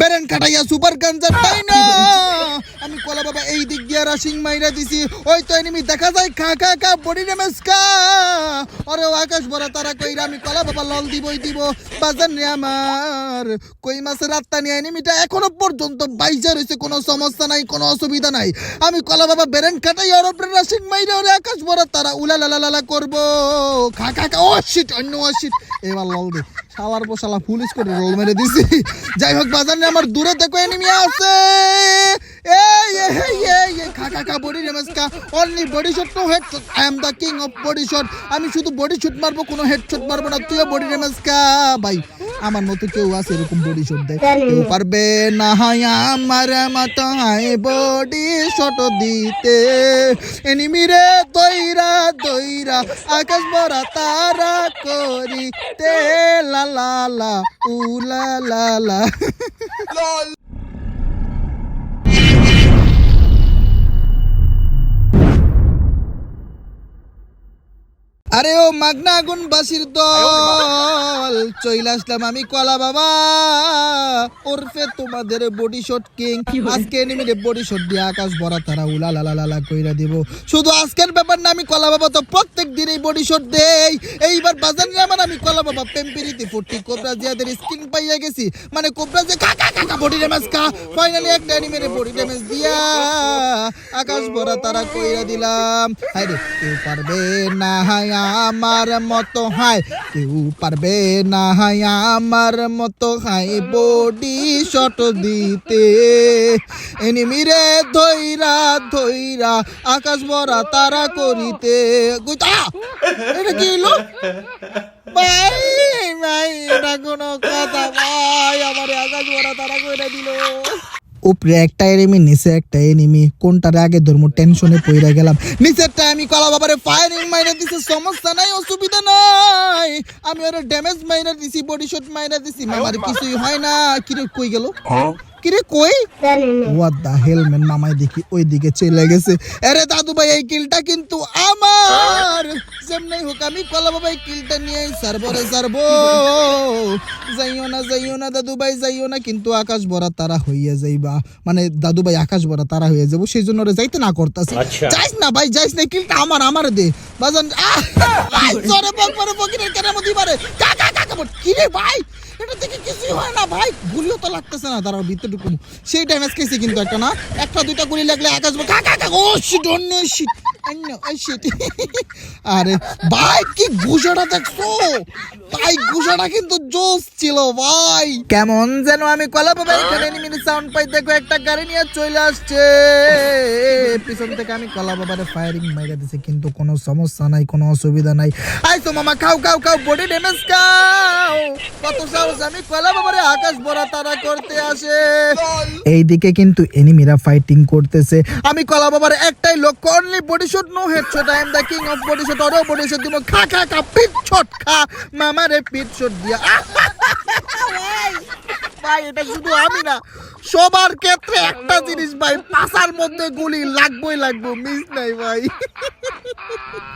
বেরেন কাটাইয়া super গাঞ্জার তাই না। আমি কলা বাবা এই দিক দিয়ে রাশিং মাইরা দিছি। ওই তো এনিমি দেখা যায় খা খা খা বডি ড্যামেজ খা। আরে আকাশ ভরা তারা কইরা আমি কলা বাবা লল দিবই দিব। বাজার রে আমার। কই মাছের রাত্তা নিয়ে এনিমিটা এখনও পর্যন্ত বাইজা রয়েছে কোনো সমস্যা নাই কোনো অসুবিধা নাই। আমি কলা বাবা বেরেন কাটাই আর ওপরে রাশিং মাইরা ওরে আকাশ ভরা তারা উলা লা লা লা লা করব। খা খা খা ও শিট অন্য ও শিট এবার লল দে। শালার পর শালা পুলিশ করে রোল মেরে দিছি। যাই হোক বাজার আমার দূরে দেখো এনিমি আছে। এই এই এই এই এই খা খা খা বডি ড্যামেজ খা। Only body shot no head I am the king of body shot আমি শুধু বডি শট মারবো কোনো হেড শট মারবো না। তুইও বডি ড্যামেজ ভাই আমার মতো কেউ আছে এরকম বডি শট দেয় কেউ পারবে না হাই আমার মতো বডি শট দিতে। এনিমি রে দইরা দইরা আকাশ ভরা তারা করিতে। লা লা লা উ লা লা লা আরে ও মাগনা আগুন বাসির দল চইলে আসলাম আমি কলা বাবা। ওরফে তোমাদের বডি শট কিং আজকে এনিমিরে বডি শট দিয়ে আকাশ ভরা তারা উলা লালা লা লা লা কইরা দিব। শুধু আজকের ব্যাপার না আমি কলা বাবা তো প্রত্যেক দিন এই বডি শট দেই। এইবার বাজার নিয়ে আমার আমি কলা বাবা পেম্পিরিতে ফুটি কোবরা জিয়াদের স্কিন পাইয়া গেছি। মানে কোবরা যে কা কা কা বডি ড্যামেজ কা। ফাইনালি একটা এনিমিরে বডি ড্যামেজ দিয়া। আকাশ ভরা তারা কইরা দিলাম। হায় রে, কেউ পারবে না হায় আমার মতো, হায়, কেউ পারবে না হায় আমার মতো, হায় বডি শট দিতে। এনিমিরে ধইরা ধইরা আকাশ ভরা তারা করিতে। গুইতা, এটা কি হলো ভাই ভাই, এটা কোনো কথা, ভাই, আমার আকাশ ভরা তারা কইরা দিল। উপরে একটা এনিমি নিচে একটা এনিমি কোনটারে আগে ধর্ম? টেনশনে পইরা গেলাম। নিচেরটা আমি কলা বাবারে ফায়ারিং মাইরা দিছি সমস্যা নাই অসুবিধা নাই। আমি ওরে ড্যামেজ মাইরা দিছি বডি শট মাইরা দিছি মামার কিছুই হয় না। কিরে কই গেল? কিরে কই? হোয়াট দা হেল হেলমেট মামাই দেখি ওই দিকে চলে গেছে। আরে দাদু ভাই এই কিলটা কিন্তু আমার! যেমনি হোক আমি কলা বাবা এই কিলটা নিয়ে সারবো রে সারবো। যাইও না যাইও না দাদু ভাই যাইও না কিন্তু আকাশ ভরা তারা হইয়া যাইবা। মানে দাদু ভাই আকাশ ভরা তারা হইয়া যাব সেই জন্য ওরে যাইতে না করতাছি। যাইস না ভাই যাইস না কিলটা আমার আমার দে। বাজান আহ! জোরে বক মারে বকিনের কেন মধ্যে মারে। কাকা কাকা কি রে ভাই এটা থেকে কিছুই হয় না ভাই। গুলিও তো লাগতেছে না তার ভিতরে ঢুকুন। সেই ড্যামেজ খেয়েছে কিন্তু একটা না? একটা দুইটা গুলি লাগলে আকাশ কাকা কাকা ও শিট অন্য শিট অন্য শিট আরে কি ঘুষাটা দেখছ? ঘুষাটা কিন্তু জোস ছিল ভাই। কেমন যেন আমি কলা বাবা এখানে নিমিনি সাউন্ড পাই দেখো একটা গাড়ি নিয়ে চলে আসছে। পিছন থেকে আমি কলা বাবারে ফায়ারিং মাইরা দিছে কিন্তু কোনো সমস্যা নাই কোনো অসুবিধা নাই। আই তো মামা খাও খাও খাও বডি ড্যামেজ খাও। কত সাহস আমি কলা বাবারে আকাশ ভরা তারা করতে আসে। এইদিকে কিন্তু এনিমিরা ফাইটিং করতেছে। আমি কলা বাবার একটাই লক্ষ্য only body shot no head shot I am the king of body shot Auro body shot দিব খা খা খা পিট শট খা মামারে পিট শট দিয়া। ভাই, ভাই এটা শুধু আমি না সবার ক্ষেত্রে একটা জিনিস ভাই পাশার মধ্যে গুলি লাগবেই লাগবে মিস নাই ভাই।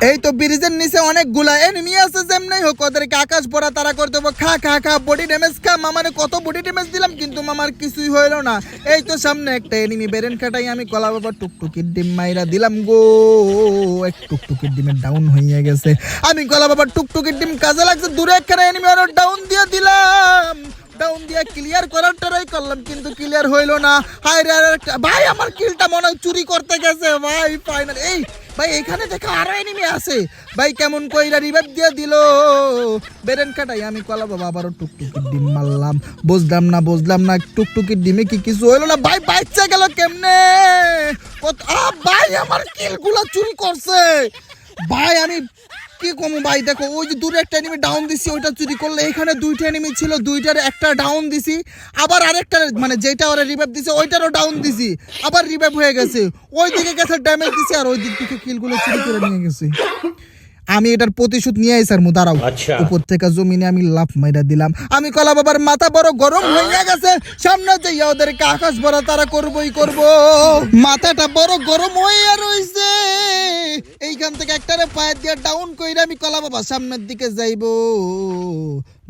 এই তো ব্রিজের নিচে অনেকগুলা এনিমি আছে যেমনি হোক, ওদেরকে আকাশ পড়া তারা করতে হবে খা খা খা বডি ড্যামেজ খা। মামারে কত বডি ড্যামেজ দিলাম, কিন্তু মামার কিছুই হইল না। এই তো সামনে একটা এনিমি বেরেন কাটাই আমি কলা বাবা টুকটুকির ডিম মাইরা দিলাম গো। এক টুকটুকির ডিমের ডাউন হয়ে গেছে। আমি কলা বাবা টুকটুকির ডিম কাজে লাগছে, দূরে একটা এনিমি আরও ডাউন দিয়ে দিলাম। ডাউন দিয়ে ক্লিয়ার করার ট্রাই করলাম, কিন্তু ক্লিয়ার হইল না। হাই ভাই, আমার কিলটা মনে হয় চুরি করতে গেছে। ভাই ফাইনাল এই ভাই, এখানে দেখো আরও এনিমি আছে। ভাই, কেমন কইরা রিভাইভ দিয়ে দিল। বেরেন কাটাই, আমি কলা বাবা আবারও টুকটুকির ডিম মারলাম। বুঝলাম না বুঝলাম না, টুকটুকির ডিমে কি কিছু হইল না। ভাই, বাইচা গেল কেমনে? কত ভাই, আমার কিলগুলো চুরি করছে। ভাই, আমি কি কম ভাই? দেখো, ওই যে দূরে একটা এনিমি ডাউন দিছি, ওইটা চুরি করলে এখানে দুইটা এনিমি ছিল, দুইটার একটা ডাউন দিছি, আবার আরেকটা মানে যেটা ওরা রিভাইভ দিছে, ওইটারও ডাউন দিছি, আবার রিভাইভ হয়ে গেছে। ওই দিকে গেছে ড্যামেজ দিছে, আর ওই দিক থেকে কিলগুলো চুরি করে নিয়ে গেছে। আমি এটার প্রতিশোধ নিয়ে আইসার মু দাঁড়াও। আচ্ছা। উপর থেকে জমিনে আমি লাফ মাইরা দিলাম। আমি কলা বাবার মাথা বড় গরম হয়ে গেছে। সামনে যাইয়া ওদেরকে আকাশ বড় তারা করবই করব। মাথাটা বড় গরম হয়ে রইছে। এইখান থেকে একটারে পায়ের দিয়ে ডাউন কইরা আমি কলা বাবা সামনের দিকে যাইবো।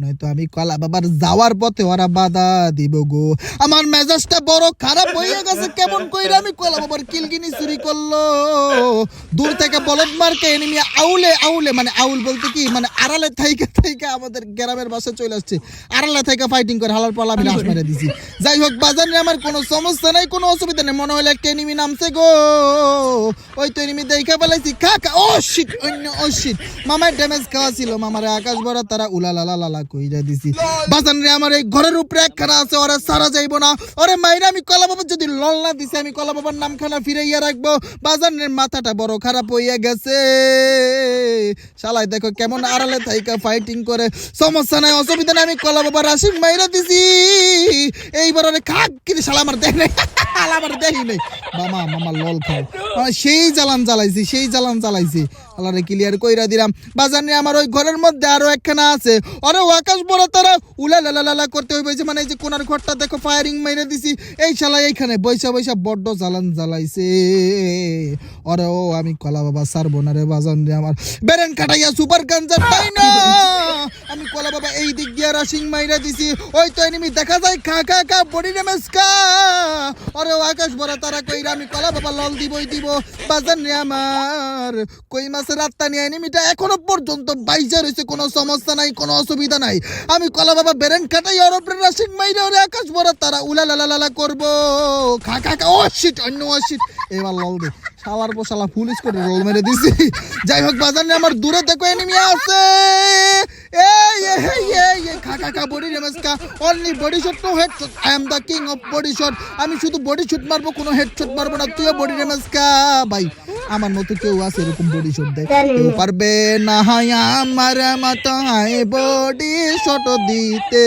নয়তো আমি কলা বাবার যাওয়ার পথে ওরা বাধা দিব গো। আমার মেজাজটা বড় খারাপ হয়ে গেছে, কেমন কইরা আমি কলা বাবার কিলগিনি চুরি করল। দূর থেকে বলদ মার্কে এনিমি আউলে আউলে মানে আউল বলতে কি মানে আড়ালে থাইকা থাইকা আমাদের গ্রামের বাসা চলে আসছে। আড়ালে থাইকা ফাইটিং করে, হালার পালা আমি মেরে দিছি। যাই হোক, বাজার আমার কোনো সমস্যা নাই, কোনো অসুবিধা নেই, মনে হলো একটা এনিমি নামছে গো। ওই তো এনিমি দেখা পেলাইছি, খা খা, ও শিট অন্য, ও শিট মামার ড্যামেজ খাওয়া ছিল, মামার আকাশ ভরা, তারা উলা লালা লালা কইরা দিছি। আমার এই ঘরের উপরে একখানা আছে, ওরা সারা যাইবো না। ওরে মাইরা, আমি কলা যদি লল না দিছে, আমি কলা বাবার নামখানা ফিরাইয়া রাখব। বাজানের মাথাটা বড় খারাপ হইয়া গেছে। শালাই, দেখো কেমন আড়ালে থাইকা ফাইটিং করে। সমস্যা নাই, অসুবিধা নাই, আমি কলা বাবার মাইরা দিছি। এইবার ওরে খাক কিন্তু শালা, আমার দেখ নাই। শালা, আমার দেখি নাই। মামা মামা, লল খাও। সেই জ্বালান জ্বালাইছি, সেই জ্বালান জ্বালাইছি। আল্লাহরে ক্লিয়ার কইরা দিলাম। বাজার নিয়ে আমার ওই ঘরের মধ্যে আরও একখানা আছে। আরে আকাশ বড়, তারা উলা লালা করতে হইবে। যে মানে এই যে কোনার ঘরটা, দেখো ফায়ারিং মেরে দিছি। এই শালা এইখানে বৈশা বৈশা বড্ড জ্বালান জ্বালাইছে। আরে ও, আমি কলা বাবা সারবো না রে বাজান রে আমার। বেরেন কাটাইয়া সুপার গাঞ্জা তাই না। আমি কলা বাবা এই দিক দিয়ে রাশিং মাইরা দিছি। ওই তো এনিমি দেখা যায়, খা খা খা বডি খা। আরে আকাশ বড়, তারা কইরা আমি কলা বাবা লল দিবই, দিব। বাজান রে আমার, কই মাছের রাত্তা নিয়ে এনিমিটা এখনও পর্যন্ত বাইজা রয়েছে কোনো সমস্যা নাই, কোনো অসুবিধা নাই। আমি কলা বাবা বেরেন কাটাই, ওর উপরে রাশিং মাইরে ওরে আকাশ বড় তারা উলা লালা লালা করব। খা খা খা, ও শিট অন্য, ও শিট এবার লল দে, শালার পর শালা পুলিশ করে রোল মেরে দিছি। যাই হোক বাজার আমার দূরে দেখো এনিমি আছে। কিং আমি শুধু বডি শট মারবো কোনো মারবো না। তুইও বডি ড্যামেজ খা ভাই। আমার মতো কেউ আছে এরকম বডি শট দেয়। কেউ পারবে না হাই আমার মাথায় বডি শট দিতে।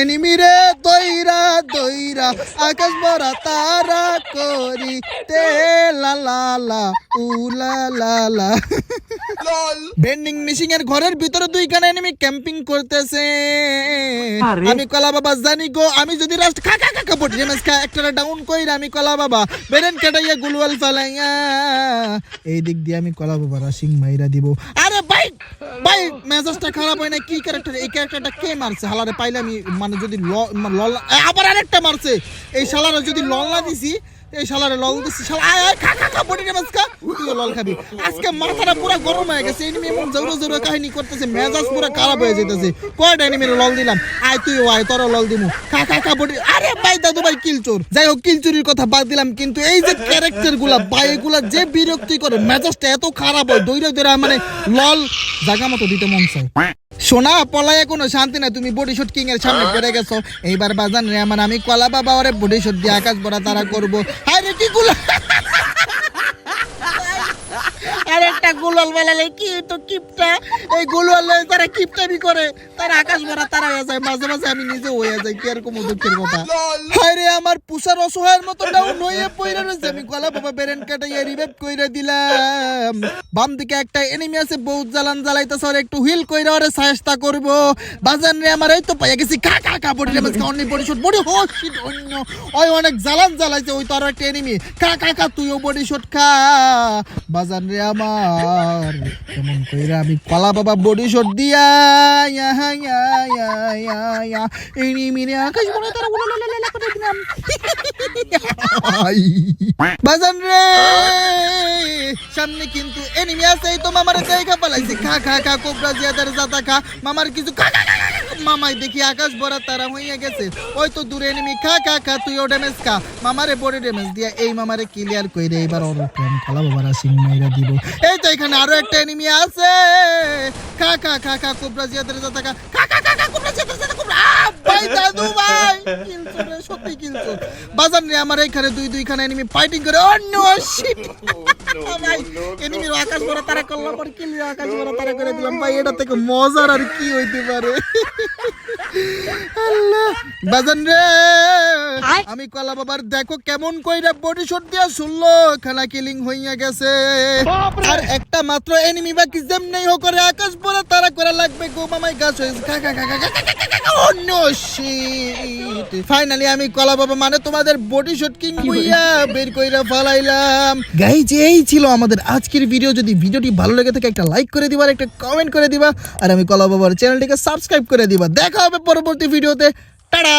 এনিমি রে দইরা দইরা আকাশ ভরা তারা করিতে। লা লা লা উ লা লা লা। বেন্ডিং মিশিং এর ঘরের ভিতরে দুইখানে এনিমি ক্যাম্পিং করতেছে। আমি কলা বাবা জানি গো আমি যদি রাস্ট খা খা খা বডি খা একটা ডাউন কইরা আমি কলা বাবা। বেরেন কাটাইয়া গুলওয়াল ফালাইয়া। এই দিক দিয়ে আমি কলা বাবা রাশিং মাইরা দিব। আরে ভাই ভাই মেজাজটা খারাপ হয় না কি ক্যারেক্টার এই ক্যারেক্টারটা কে মারছে? হালারে পাইলে আমি মানে যদি লল আবার আরেকটা মারছে। এই শালারে যদি লল না দিছি এই শালারে লল দিছি, শালা। আয় আয়, খা খা খা, বডি ড্যামেজ খা। তুইও লল খাবি। আজকে মাথাটা পুরো গরম হয়ে গেছে এনিমি এমন জোরে জোরে কাহিনী করতেছে, মেজাজ পুরো খারাপ হয়ে যাইতেছে। কয়টা এনিমির লল দিলাম? আয়, তুইও আয় তোর লল দিমু। খা খা খা, বডি আরে ভাই, দাদু ভাই কিলচোর যাই হোক কিলচুরির কথা বাদ দিলাম, কিন্তু এই যে ক্যারেক্টারগুলা, ভাই, এগুলা যে বিরক্তি করে মেজাজটা এত খারাপ হয়, দৈরা দৈরা মানে লল জায়গা মতো দিতে মন চায়। সোনা পলায় কোনো শান্তি না তুমি বডি শট কিং এর সামনে পড়ে গেছো। এইবার বাজান রে আমার, আমি কলা বাবা ওরে বডি শট দিয়ে আকাশ বড়া তারা করব। কি গুলা আর একটা গুলাল বেলালে কি তো কিপটা? এই গুলাল তারা কিপটামি করে। তারা আকাশ ভরা তারা হয়ে যায়, মাঝে মাঝে আমি নিজে হয়ে যাই, কি আর কোনো দুঃখের কথা? হায় রে, আমার পুষার অসহায়ের মতো ডাউন হয়ে পড়ে রয়েছে। আমি গলা বাবা বেরেন কাটাইয়া রিভাইভ কইরা দিলাম। বাম দিকে একটা এনিমি আছে, বহুত জ্বালান জ্বালাইতেছে আর একটু হুইল কইরা ওরে সাহেস্তা করব। বাজান রে, আমার এই তো পাইয়া গেছি কা কা কা বডি ড্যামেজ কা অনেক বডি শট বডি হো শিট অন্য ওই অনেক জ্বালান জ্বালাইছে, ওই তো আর একটা এনিমি কা কা কা তুইও বডি শট খা। বাজান রে আমার কেমন কইরা আমি কলা বাবা বডি শট দিয়া। ইয়া ইয়া ইয়া ইয়া ইয়া ইনি রে আকাশ বড় তারা উলা লা লা লা করে দিলাম বাজান রে! সামনে কিন্তু এনিমি আছে এই তো মামার জায়গা পালাইছে খা খা খা কোবরা জিয়াদার জাতা খা মামার কিছু খা খা মামাই দেখি আকাশ ভরা তারা হইয়া গেছে ওই তো দূরে এনিমি খা খা খা তুইও ড্যামেজ খা মামারে বডি ড্যামেজ দিয়া এই মামারে ক্লিয়ার কইরে এবার ওর প্ল্যান খালা বাবারা সিং মাইরা দিব এই তো এখানে আরও একটা এনিমি আছে খা খা খা খা কোবরা জিয়াদার জাতা খা খা খা খা খা কোবরা জিয়াদার জাতা কোবরা ভাই দাদু ভাই সত্যি বাজান রে আমার এখানে দুই দুইখানে এনিমি ফাইটিং করে oh, অন্য শিট ভাই এনিমির আকাশ বড় তারা করলাম পর কিল আকাশ বড় তারা করে দিলাম? ভাই, এটা থেকে মজার আর কি হইতে পারে? আল্লাহ বাজান রে। আমি কলা বাবার দেখো কেমন কইরা বডি শট দিয়া শুনলো খানা কিলিং হইয়া গেছে। আর একটা মাত্র এনিমি বাকি যেমনি হোক করে আকাশ পড়া তারা করে লাগবে গো মামাই গাছ হয়েছে ফাইনালি আমি কলা বাবা মানে তোমাদের বডি শট কিং বের কইরা ফলাইলাম। গাইজ এই ছিল আমাদের আজকের ভিডিও যদি ভিডিওটি ভালো লেগে থাকে একটা লাইক করে দিবা আর একটা কমেন্ট করে দিবা। আর আমি কলা বাবার চ্যানেলটিকে সাবস্ক্রাইব করে দিবা। দেখা পরবর্তী ভিডিওতে। টাটা!